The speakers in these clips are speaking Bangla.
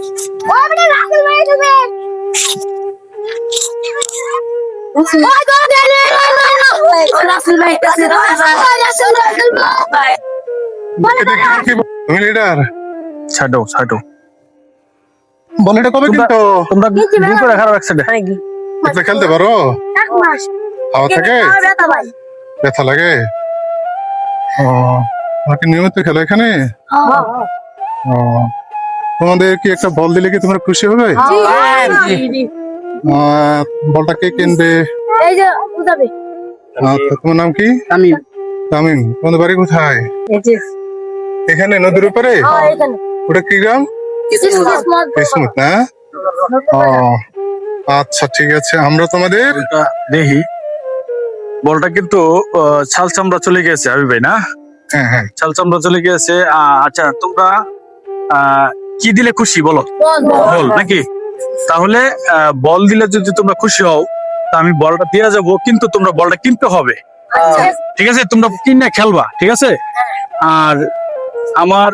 ও আপনি রাসেল ভাই তুমি ছাড়ো ছাড়ো। বল এটা কবে কিন্তু? তোমরা দুই করে খারাপ একসাথে এটা খেলতে পারো? এক মাস। হাওয়া থাকে? ব্যথা ব্যথা লাগে? ও। আমাকে নিয়মিত খেলো এখানে? ও। তোমাদের কি একটা বল দিলে কি তোমরা খুশি হবে? আহ, বলটা কে কিনবে? এই যে বুঝাবে আচ্ছা, তোমার নাম কি? আমি তামিম। তোমাদের বাড়ি কোথায়? এখানে নদীর উপরে? হ্যাঁ ওটা কি গ্রাম? কিসমত। না ও আচ্ছা ঠিক আছে। আমরা তোমাদের দেখি। বলটা কিন্তু ছাল চামড়া চলে গেছে আমি ভাই না? হ্যাঁ হ্যাঁ। ছাল চামড়া চলে গেছে আচ্ছা তোমরা আহ, কি দিলে খুশি বলো? বল। নাকি? তাহলে বল দিলে যদি তোমরা খুশি হও তা আমি বলটা দিয়ে যাব কিন্তু তোমরা বলটা কিনতে হবে। ঠিক আছে? তোমরা কিনে খেলবা ঠিক আছে? আর আমার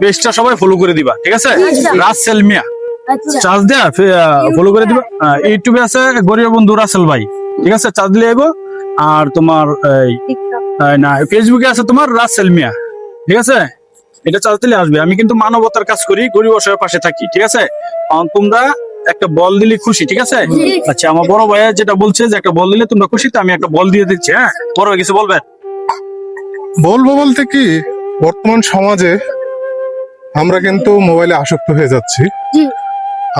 পেজটা সবাই ফলো করে দিবা ঠিক আছে? আচ্ছা। রাসেল মিয়া। আচ্ছা। চার্জ দেয়া ফলো করে দিবা। ইউটিউবে আছে গরিব বন্ধু রাসেল ভাই ঠিক আছে? চার্জ দিলে এগো আর তোমার এই না ফেসবুকে আছে তোমার রাসেল মিয়া ঠিক আছে? এটা চার্জ দিলে আসবে। আমি কিন্তু মানবতার কাজ করি গরিব অসহায়ের পাশে থাকি ঠিক আছে? আর তোমরা একটা বল দিলে খুশি ঠিক আছে? আচ্ছা আমার বড় ভাইয়া যেটা বলছে যে একটা বল দিলে তোমরা খুশি তো আমি একটা বল দিয়ে দিচ্ছি হ্যাঁ? বড় ভাই কিছু বলবেন? বলব বলতে কি বর্তমান সমাজে আমরা কিন্তু মোবাইলে আসক্ত হয়ে যাচ্ছি।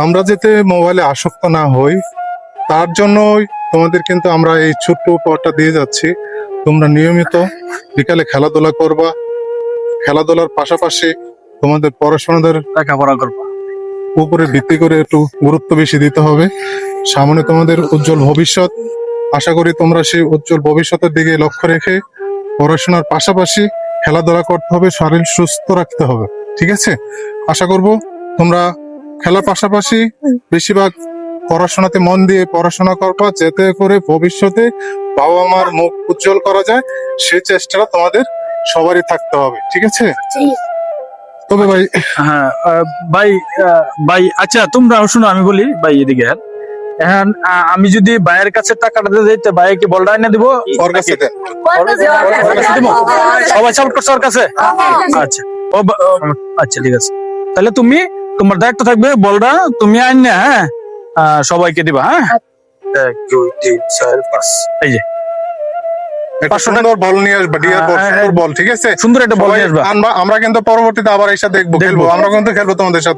আমরা যাতে মোবাইলে আসক্ত না হই তার জন্যই তোমাদের কিন্তু আমরা এই ছোট্ট উপহারটা দিয়ে যাচ্ছি। তোমরা নিয়মিত বিকালে খেলাধুলা করবা খেলাধুলার পাশাপাশি তোমাদের পড়াশোনাদের লেখাপড়া করব। উপরে ভিত্তি করে একটু গুরুত্ব বেশি দিতে হবে। সামনে তোমাদের উজ্জ্বল ভবিষ্যৎ। আশা করি তোমরা সেই উজ্জ্বল ভবিষ্যতের দিকে লক্ষ্য রেখে পড়াশোনার পাশাপাশি খেলাধুলা করতে হবে শরীর সুস্থ রাখতে হবে। ঠিক আছে? আশা করব তোমরা খেলার পাশাপাশি বেশিরভাগ পড়াশোনাতে মন দিয়ে পড়াশোনা করবা যাতে করে ভবিষ্যতে বাবা মার মুখ উজ্জ্বল করা যায়। সেই চেষ্টাটা তোমাদের সবারই থাকতে হবে ঠিক আছে? তবে ভাই হ্যাঁ ভাই ভাই আচ্ছা তোমরা শুনো আমি বলি ভাই এদিকে হ্যাঁ। এখন আমি যদি ভাইয়ের কাছে টাকাটা দিয়ে দিতে ভাই কি বলটা এনে দিব? ওর কাছে দেন। ওর কাছে দিব? সবাই সাপোর্ট করছে ওর কাছে? আচ্ছা। ও ও, আচ্ছা ঠিক আছে। তাহলে তুমি তোমার দায়িত্ব থাকবে বলরা তুমি আইন না হ্যাঁ? সবাইকে দিবা হ্যাঁ? এক দুই তিন চার পাঁচ। এই যে। সুন্দর বল নিয়ে আসবা ডিয়ার বল হ্যাঁ, সুন্দর বল ঠিক আছে? সুন্দর একটা বল নিয়ে আসবা। আমরা কিন্তু পরবর্তীতে আবার এসে দেখব। খেলব। আমরা কিন্তু খেলব তোমাদের সাথে।